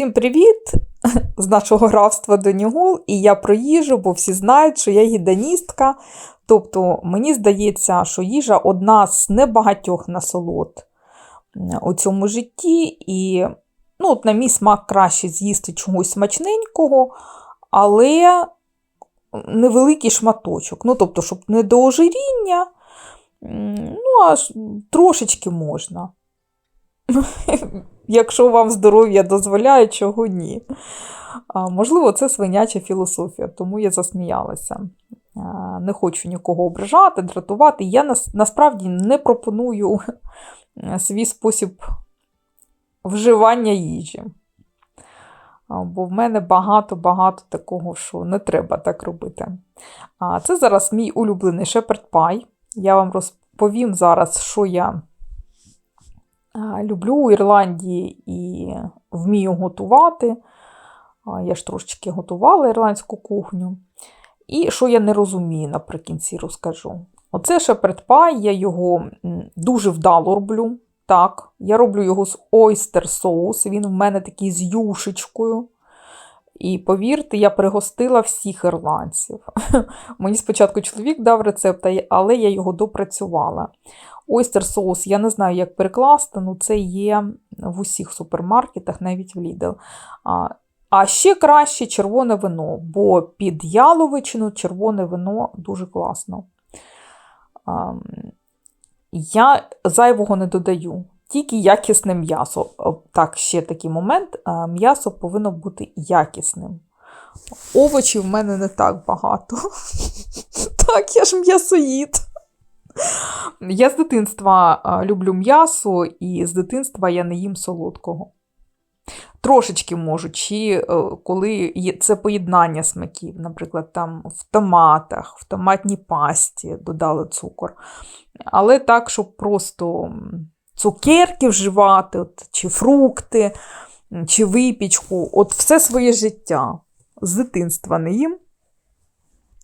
Всім привіт з нашого графства Донігол. І я про їжу, бо всі знають, що я гідоністка. Тобто, мені здається, що їжа одна з небагатьох насолод у цьому житті. І, ну, от, на мій смак краще з'їсти чогось смачненького, але невеликий шматочок. Ну, тобто, щоб не до ожиріння, ну, аж трошечки можна. Якщо вам здоров'я дозволяє, чого ні. А, Можливо, це свиняча філософія, тому я засміялася. А, Не хочу нікого ображати, дратувати. Я нас, насправді не пропоную свій спосіб вживання їжі. А, Бо в мене багато-багато такого, що не треба так робити. А, Це зараз мій улюблений шеперд пай. Я вам розповім зараз, що я люблю у Ірландії і вмію готувати. Я ж трошечки готувала ірландську кухню. І що я не розумію, наприкінці розкажу. Оце шеперд пай, я його дуже вдало роблю. Так, Я роблю його з ойстер соус, він в мене такий з юшечкою. І повірте, я пригостила всіх ірландців. Мені спочатку чоловік дав рецепт, але я його допрацювала. Ойстер соус, я не знаю, як перекласти, ну це є в усіх супермаркетах, навіть в Lidl. А, ще краще червоне вино, бо під яловичину червоне вино дуже класно. А, я зайвого не додаю, тільки якісне м'ясо. Так, ще такий момент: м'ясо повинно бути якісним. Овочів в мене не так багато. Так, я ж м'ясоїд. Я з дитинства люблю м'ясо, і з дитинства я не їм солодкого. Трошечки можу, чи е, коли це поєднання смаків, наприклад, там в томатах, в томатній пасті додали цукор. Але так, щоб просто цукерки вживати, от, чи фрукти, чи випічку, от все своє життя з дитинства не їм.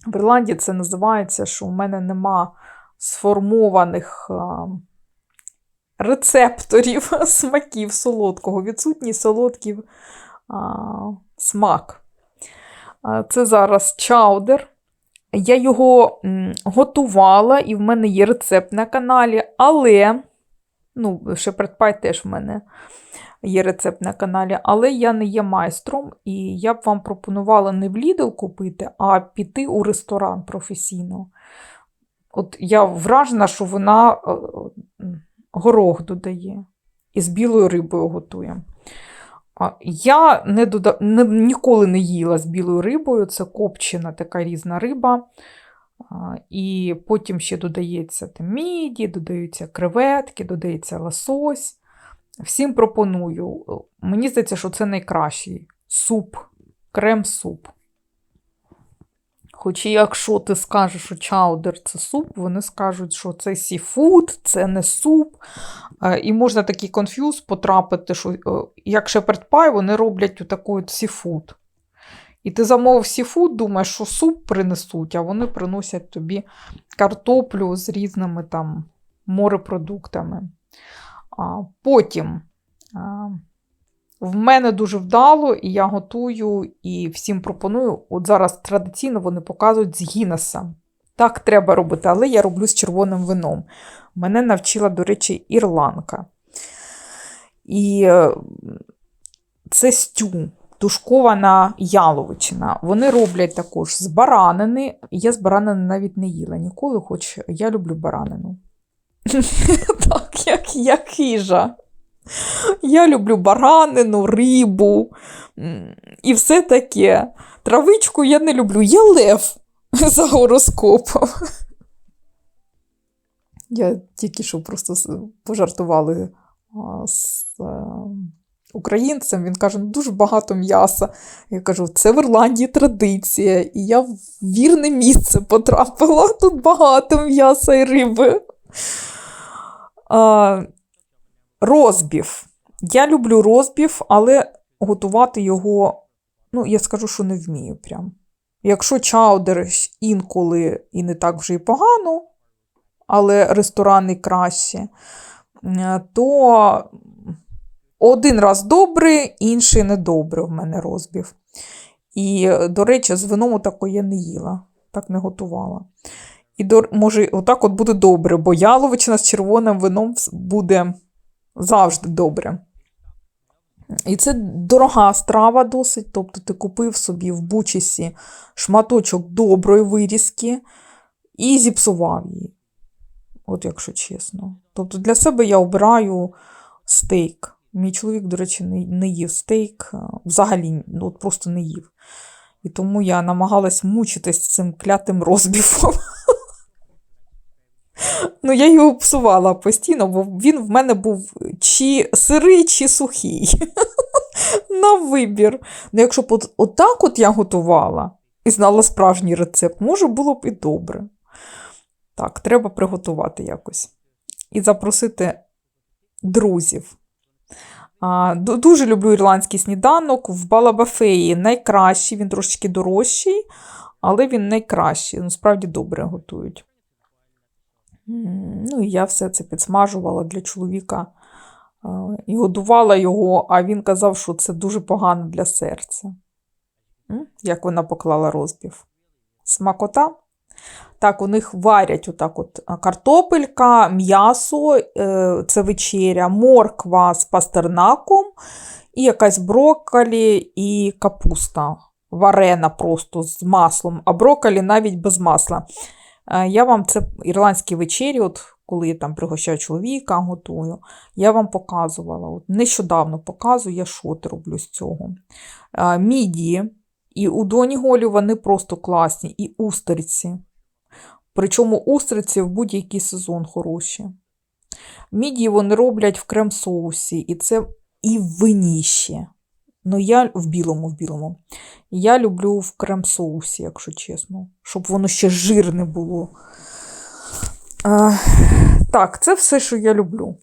В Ірландії це називається, що у мене нема сформованих рецепторів смаків солодкого, відсутній солодкий смак. Це зараз чаудер. Я його готувала, і в мене є рецепт на каналі, але, ну, шепредпай теж в мене є рецепт на каналі, але я не є майстром, і я б вам пропонувала не в Lidl купити, а піти у ресторан професійно. От я вражена, що вона е, горох додає і з білою рибою готує. Я не дода... не, ніколи не їла з білою рибою, це копчена така різна риба. І потім ще додається там, міді, додаються креветки, додається лосось. Всім пропоную. Мені здається, що це найкращий суп, крем-суп. Хоч якщо ти скажеш, що чаудер це суп, вони скажуть, що це сіфуд, це не суп. Е, і можна такий конф'юз потрапити, що е, як шеперд пай, вони роблять такий сіфуд. І ти замовив сіфуд, думаєш, що суп принесуть, а вони приносять тобі картоплю з різними там морепродуктами. Потім в мене дуже вдало, і я готую і всім пропоную. От зараз традиційно вони показують з Гіннеса. Так треба робити, але я роблю з червоним вином. Мене навчила, до речі, ірландка. І е, це стю, тушкована яловичина. Вони роблять також з баранини. Я з баранини навіть не їла ніколи, хоч я люблю баранину. Так, як їжа. Я люблю баранину, рибу і все таке. Травичку я не люблю. Я лев за гороскопом. Я тільки що просто пожартували з е, українцем. Він каже, ну дуже багато м'яса. Я кажу, це в Ірландії традиція. І я в вірне місце потрапила. Тут багато м'яса і риби. Розбів. Я люблю розбів, але готувати його, ну, я скажу, що не вмію прям. Якщо чаудер інколи і не так вже й погано, але ресторани краще, то один раз добре, інший недобре в мене розбив. І, до речі, з вином такої я не їла, так не готувала. І може, отак от буде добре, бо яловичина з червоним вином буде завжди добре. І це дорога страва досить. Тобто ти купив собі в бучісі шматочок доброї вирізки і зіпсував її. От якщо чесно. Тобто для себе я обираю стейк. Мій чоловік, до речі, не, їв стейк, взагалі ну, от просто не їв. І тому я намагалась мучитись цим клятим розбіфом. Ну, я його псувала постійно, бо він в мене був чи сирий, чи сухий. На вибір. Ну, якщо б от, отак от я готувала і знала справжній рецепт, може було б і добре. Так, треба приготувати якось. І запросити друзів. А, дуже люблю ірландський сніданок. В Балабафеї найкращий, він трошечки дорожчий, але він найкращий. Ну, справді добре готують. Ну, і я все це підсмажувала для чоловіка і годувала його, а він казав, що це дуже погано для серця. Як вона поклала розбів. Смакота. Так, у них варять отак от картопелька, м'ясо, е, це вечеря, морква з пастернаком, і якась брокколі і капуста. Варена просто з маслом, а брокколі навіть без масла. Е, Я вам це ірландські вечері, от коли я там пригощаю чоловіка, готую, я вам показувала. От нещодавно показую, я шоти роблю з цього. Е, Міді, і у Доні Голі вони просто класні, і устриці. Причому устриці в будь-який сезон хороші. Міді вони роблять в крем-соусі, і це і в вині. Ну, я в білому, в білому. Я люблю в крем-соусі, якщо чесно, щоб воно ще жирне було. А, так, це все, що я люблю.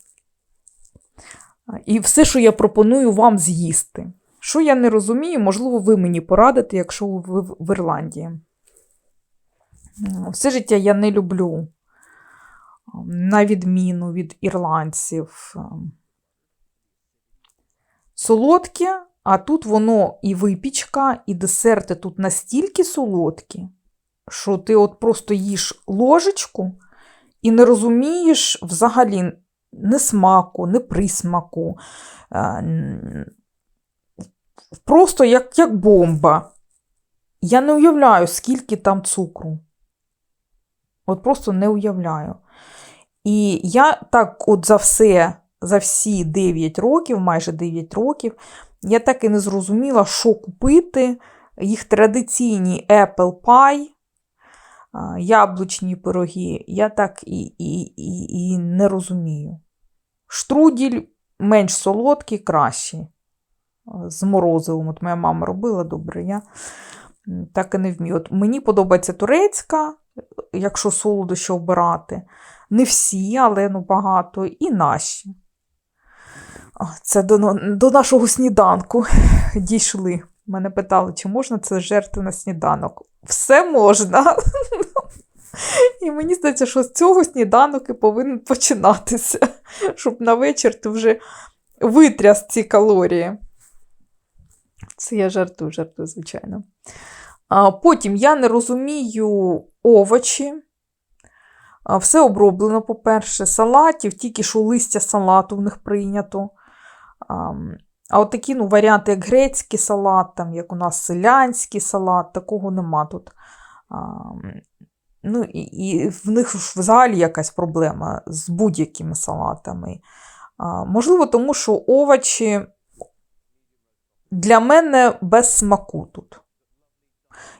І все, що я пропоную вам з'їсти. Що я не розумію, можливо, ви мені порадите, якщо ви в- Ірландії. Все життя я не люблю, на відміну від ірландців. Солодке, а тут воно і випічка, і десерти тут настільки солодкі, що ти от просто їш ложечку і не розумієш взагалі не смаку, не присмаку. Просто як, як бомба. Я не уявляю, скільки там цукру. От просто не уявляю. І я так от за все, за всі 9 років, майже 9 років, я так і не зрозуміла, що купити. Їх традиційні apple pie, яблучні пироги, я так і, і, і, і не розумію. Штруділь менш солодкий, кращий. З морозивом. От моя мама робила добре, я так і не вмію. От мені подобається турецька, якщо солодощі обирати. Не всі, але ну, багато, і наші. Це до, до нашого сніданку дійшли. Мене питали, чи можна це жерти на сніданок. Все можна. І мені здається, що з цього сніданок і повинен починатися, щоб на вечір ти вже витряс ці калорії. Це я жартую, жартую, звичайно. А потім я не розумію овочі. Все оброблено, по-перше, салатів, тільки що листя салату в них прийнято. А от такі ну, варіанти, як грецький салат, там, як у нас селянський салат, такого нема тут. Ну, і, і в них ж взагалі якась проблема з будь-якими салатами. А, Можливо, тому що овочі для мене без смаку тут.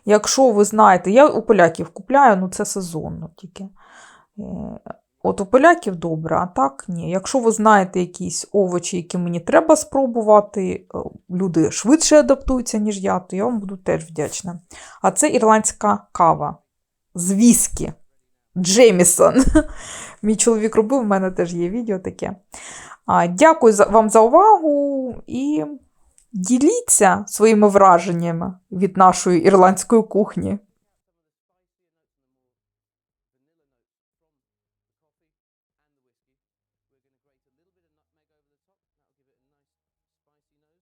Якщо ви знаєте, я у поляків купляю, ну це сезонно тільки. От у поляків добре, а так ні. Якщо ви знаєте якісь овочі, які мені треба спробувати, е, люди швидше адаптуються, ніж я, то я вам буду теж вдячна. А це ірландська кава з віскі. Джемісон. Мій чоловік робив, в мене теж є відео таке. Дякую вам за увагу і діліться своїми враженнями від нашої ірландської кухні.